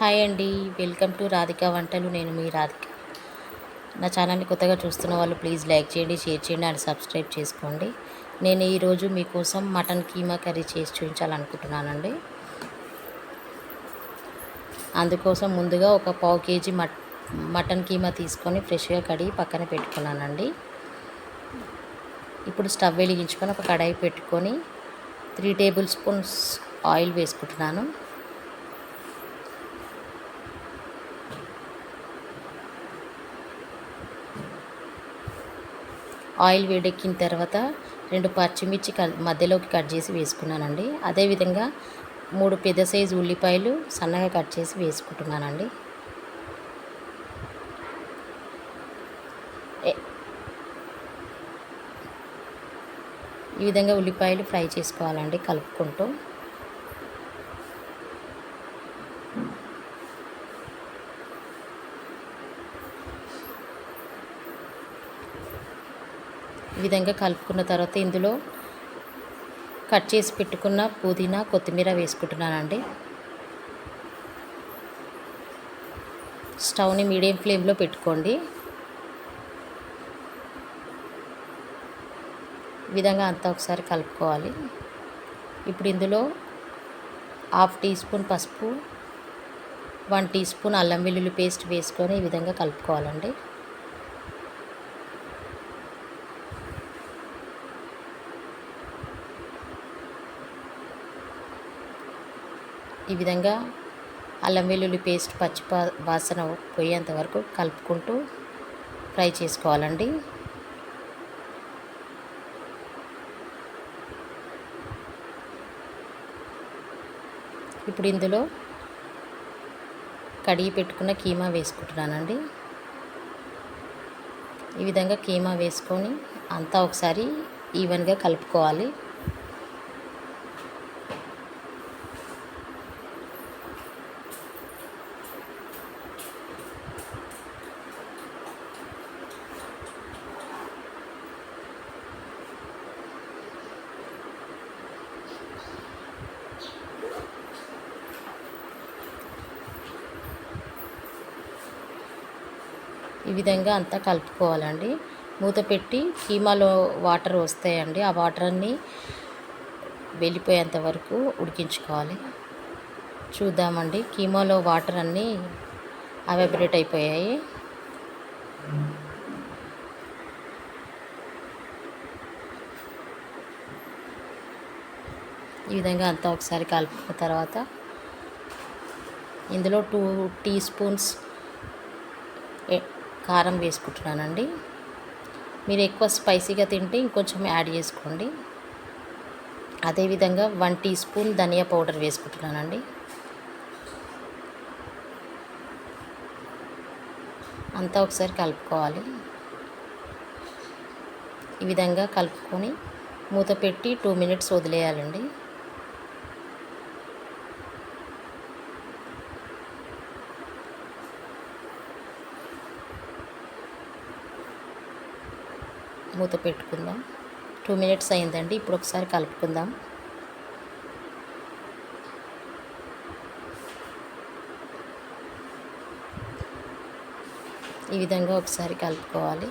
Hi అండి. Welcome to Radhika వంటలు. నేను మీ రాధిక. నా ఛానల్ని కొత్తగా చూస్తున్న వాళ్ళు ప్లీజ్ లైక్ చేయండి షేర్ చేయండి అండ్ సబ్స్క్రైబ్ చేసుకోండి. నేను ఈరోజు మీకోసం మటన్ కీమా కర్రీ చేసి చూపించాలనుకుంటున్నానండి. అందుకోసం ముందుగా ఒక పావు కేజీ మట్ మటన్ కీమా తీసుకొని ఫ్రెష్గా కడిగి పక్కన పెట్టుకున్నానండి. ఇప్పుడు స్టవ్ వెలిగించుకొని ఒక కడాయి పెట్టుకొని త్రీ టేబుల్ స్పూన్స్ ఆయిల్ వేసుకుంటున్నాను. ఆయిల్ వేడెక్కిన తర్వాత రెండు పచ్చిమిర్చి మధ్యలోకి కట్ చేసి వేసుకున్నానండి. అదేవిధంగా మూడు పెద్ద సైజు ఉల్లిపాయలు సన్నగా కట్ చేసి వేసుకుంటున్నానండి. ఈ విధంగా ఉల్లిపాయలు ఫ్రై చేసుకోవాలండి కలుపుకుంటూ. ఈ విధంగా కలుపుకున్న తర్వాత ఇందులో కట్ చేసి పెట్టుకున్న పుదీనా కొత్తిమీర వేసుకుంటున్నానండి. స్టవ్ని మీడియం ఫ్లేమ్లో పెట్టుకోండి. ఈ విధంగా అంతా ఒకసారి కలుపుకోవాలి. ఇప్పుడు ఇందులో హాఫ్ టీ స్పూన్ పసుపు వన్ టీ స్పూన్ అల్లం వెల్లుల్లి పేస్ట్ వేసుకొని ఈ విధంగా కలుపుకోవాలండి. ఈ విధంగా అల్లం వెల్లుల్లి పేస్ట్ పచ్చి వాసన పోయేంత వరకు కలుపుకుంటూ ఫ్రై చేసుకోవాలండి. ఇప్పుడు ఇందులో కడిగి పెట్టుకున్న కీమా వేసుకుంటున్నానండి. ఈ విధంగా కీమా వేసుకొని అంతా ఒకసారి ఈవెన్గా కలుపుకోవాలి. ఈ విధంగా అంతా కలుపుకోవాలండి. మూత పెట్టి కీమాలో వాటర్ వస్తాయండి. ఆ వాటర్ అన్నీ వెళ్ళిపోయేంత వరకు ఉడికించుకోవాలి. చూద్దామండి. కీమాలో వాటర్ అన్నీ అవైబ్రేట్ అయిపోయాయి. ఈ విధంగా అంతా ఒకసారి కలుపుకున్న తర్వాత ఇందులో టూ టీ స్పూన్స్ కారం వేసుకుంటున్నానండి. మీరు ఎక్కువ స్పైసీగా తింటే ఇంకొంచెం యాడ్ చేసుకోండి. అదేవిధంగా వన్ టీ స్పూన్ ధనియా పౌడర్ వేసుకుంటున్నానండి. అంతా ఒకసారి కలుపుకోవాలి. ఈ విధంగా కలుపుకొని మూత పెట్టి టూ మినిట్స్ వదిలేయాలండి. మూత పెట్టుకుందాం. టూ మినిట్స్ అయిందండి. ఇప్పుడు ఒకసారి కలుపుకుందాం. ఈ విధంగా ఒకసారి కలుపుకోవాలి.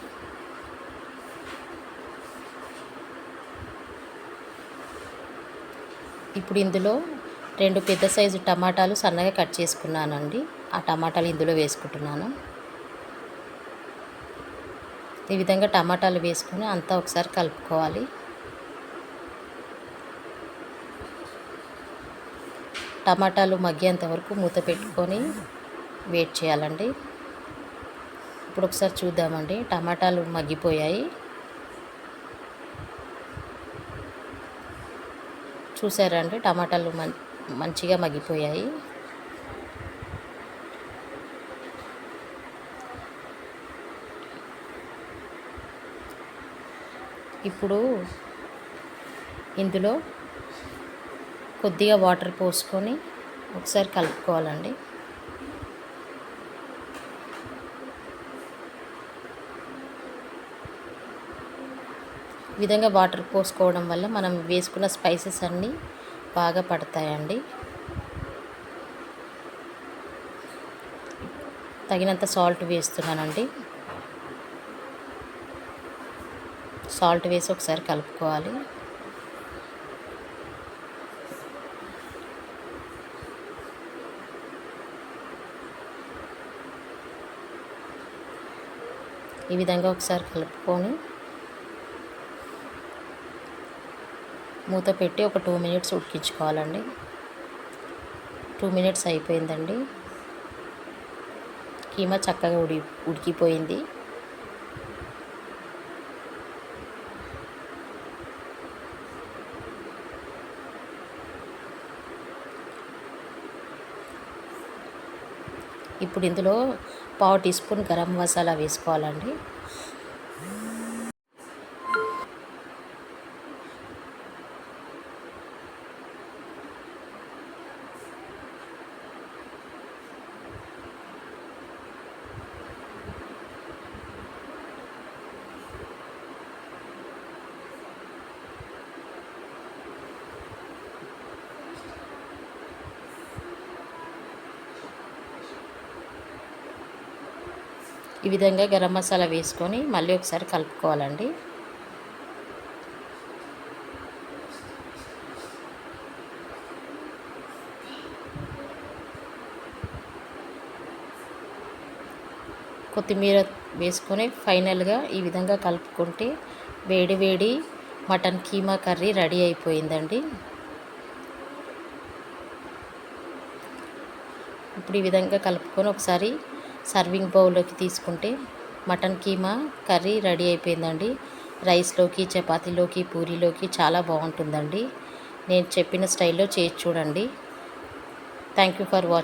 ఇప్పుడు ఇందులో రెండు పెద్ద సైజు టమాటాలు సన్నగా కట్ చేసుకున్నానండి. ఆ టమాటాలు ఇందులో వేసుకుంటున్నాను. ఈ విధంగా టమాటాలు వేసుకొని అంతా ఒకసారి కలుపుకోవాలి. టమాటాలు మగ్గేంత వరకు మూత పెట్టుకొని వెయిట్ చేయాలండి. ఇప్పుడు ఒకసారి చూద్దామండి. టమాటాలు మగ్గిపోయాయి. చూసారండి టమాటాలు మం మంచిగా మగ్గిపోయాయి. ఇప్పుడు ఇందులో కొద్దిగా వాటర్ పోసుకొని ఒకసారి కలుపుకోవాలండి. ఈ విధంగా వాటర్ పోసుకోవడం వల్ల మనం వేసుకున్న స్పైసెస్ అన్నీ బాగా పడతాయండి. తగినంత సాల్ట్ వేస్తున్నానండి. సాల్ట్ వేసి ఒకసారి కలుపుకోవాలి. ఈ విధంగా ఒకసారి కలుపుకొని మూత పెట్టి ఒక టూ మినిట్స్ ఉడికించుకోవాలండి. టూ మినిట్స్ అయిపోయిందండి. కీమా చక్కగా ఉడి ఉడికిపోయింది. ఇప్పుడు ఇందులో పావు టీ స్పూన్ గరం మసాలా వేసుకోవాలండి. ఈ విధంగా గరం మసాలా వేసుకొని మళ్ళీ ఒకసారి కలుపుకోవాలండి. కొత్తిమీర వేసుకొని ఫైనల్గా ఈ విధంగా కలుపుకుంటే వేడి వేడి మటన్ కీమా కర్రీ రెడీ అయిపోయిందండి. ఇప్పుడు ఈ విధంగా కలుపుకొని ఒకసారి సర్వింగ్ బౌల్లోకి తీసుకుంటే మటన్ కీమా కర్రీ రెడీ అయిపోయిందండి. రైస్లోకి చపాతీలోకి పూరీలోకి చాలా బాగుంటుందండి. నేను చెప్పిన స్టైల్లో చేసి చూడండి. Thank you for watching.